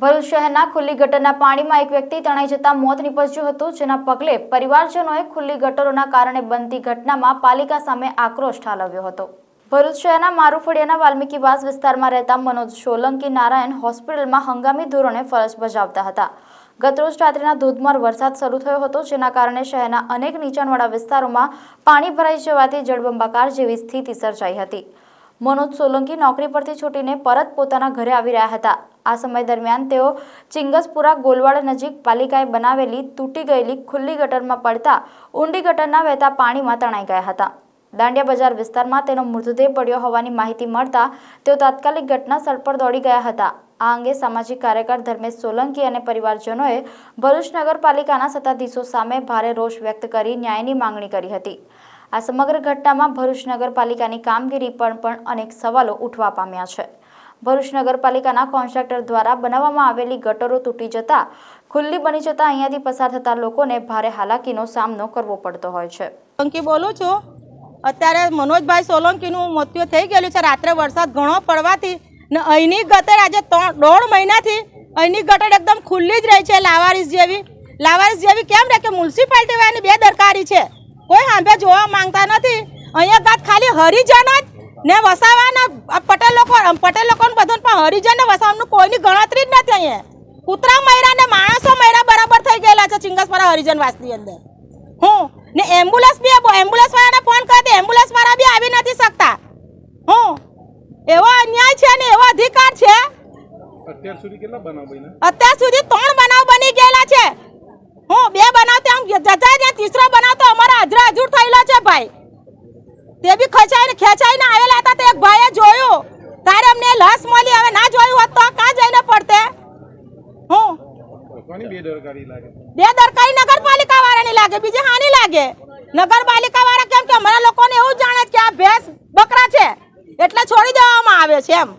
ભરૂચ શહેરના ખુલ્લી ગટરના પાણીમાં એક વ્યક્તિ તણાઈ જતા મોત નીપજ્યું હતું, જેના પગલે પરિવારજનોએ ખુલ્લી ગટરોના કારણે બનતી ઘટનામાં પાલિકા સામે આક્રોશ ઠાલવ્યો હતો. ભરૂચ શહેરના મારુફળિયાના વાલ્મીકીવાસ વિસ્તારમાં રહેતા મનોજ સોલંકી નારાયણ હોસ્પિટલમાં હંગામી ધોરણે ફરજ બજાવતા હતા. ગતરોજ રાત્રિના ધોધમાર વરસાદ શરૂ થયો હતો, જેના કારણે શહેરના અનેક નીચાણવાળા વિસ્તારોમાં પાણી ભરાઈ જવાથી જળબંબાકાર જેવી સ્થિતિ સર્જાઈ હતી. મનોજ સોલંકી નોકરી પરથી છૂટીને પરત પોતાના ઘરે આવી રહ્યા હતા. આ સમય દરમિયાન તેઓ ચિંગસપુરા ગોલવાડ નજીક પાલિકાએ બનાવેલી તૂટી ગયેલી ખુલ્લી ગટરમાં પડતા ઊંડી ગટરના વહેતા પાણીમાં તણાઈ ગયા હતા. દાંડિયા બજાર વિસ્તારમાં તેનો મૃતદેહ પડ્યો હોવાની માહિતી મળતા તેઓ તાત્કાલિક ઘટના સ્થળ પર દોડી ગયા હતા. આ અંગે સામાજિક કાર્યકર ધર્મેશ સોલંકી અને પરિવારજનોએ ભરૂચ નગરપાલિકાના સત્તાધીશો સામે ભારે રોષ વ્યક્ત કરી ન્યાયની માંગણી કરી હતી. આ સમગ્ર ઘટનામાં ભરૂચ નગરપાલિકાની કામગીરી પર પણ અનેક સવાલો ઉઠવા પામ્યા છે. ભરૂચ નગરપાલિકાના કોન્ટ્રાક્ટર દ્વારા બનાવવામાં આવેલી ગટરો તૂટી જતા ખુલ્લી બની જતા અહીંયાથી પસાર થતા લોકોને ભારે હાલાકીનો સામનો કરવો પડતો હોય છે. અંકી બોલું છું. અત્યારે મનોજભાઈ સોલંકીનું મૃત્યુ થઈ ગયેલું છે. રાત્રે વરસાદ ઘણો પડવાથી ને અહીંની ગટર આજે ત્રણ, દોઢ મહિનાથી અહીંની ગટર એકદમ ખુલ્લી જ રહી છે, લાવારીસ જેવી. લાવારીસ જેવી કેમ રહે કે મ્યુનિસિપાલિટી વાળાની બે દરકારી છે. કોઈ હાંભે જોવા માંગતા નથી. અહીંયા ગાત ખાલી હરિજન જ ને વસાવાના પટેલ લોકો પટેલ લોકોને બધું પણ હરિજન વસાવવાનું વસાવાનું કોઈની ગણતરી જ નથી અહીંયા. કૂતરા મયરા ને માણસો મયરા બરાબર થઈ ગયેલા છે ચિંગસપરા હરિજન વાસની અંદર. હું? ને એમ્બ્યુલન્સ બી એમ્બ્યુલન્સ વાળાને ફોન કરી દે એમ્બ્યુલન્સ વાળા બી આવી નથી શકતા. હું? એવો અન્યાય છે ને એવો અધિકાર છે. અત્યાર સુધી કેટલા બનાવ બન્યા? અત્યાર સુધી ત્રણ બનાવ બની ગયેલા છે હું બે બનાવ તો આમ જજાય ને ત્રીસરો બનાવ તો અમારા હજરા હજુર થયેલો છે ભાઈ તે બી ખચાઈને ખેંચાઈને આવેલા હતા તે એક ભાઈએ જોયું. તારે અમને લસ મળી હવે ના જોયું હોત તો કાં જઈને પડતે હું? બેદરકારી લાગે. બે દરકારી નગરપાલિકા વાળાની લાગે બીજી હાની લાગે. નગરપાલિકા વાળા કેમ કે અમારા લોકોને એવું જાણે કે આ ભેંસ બકરા છે એટલે છોડી દેવામાં આવે છે એમ.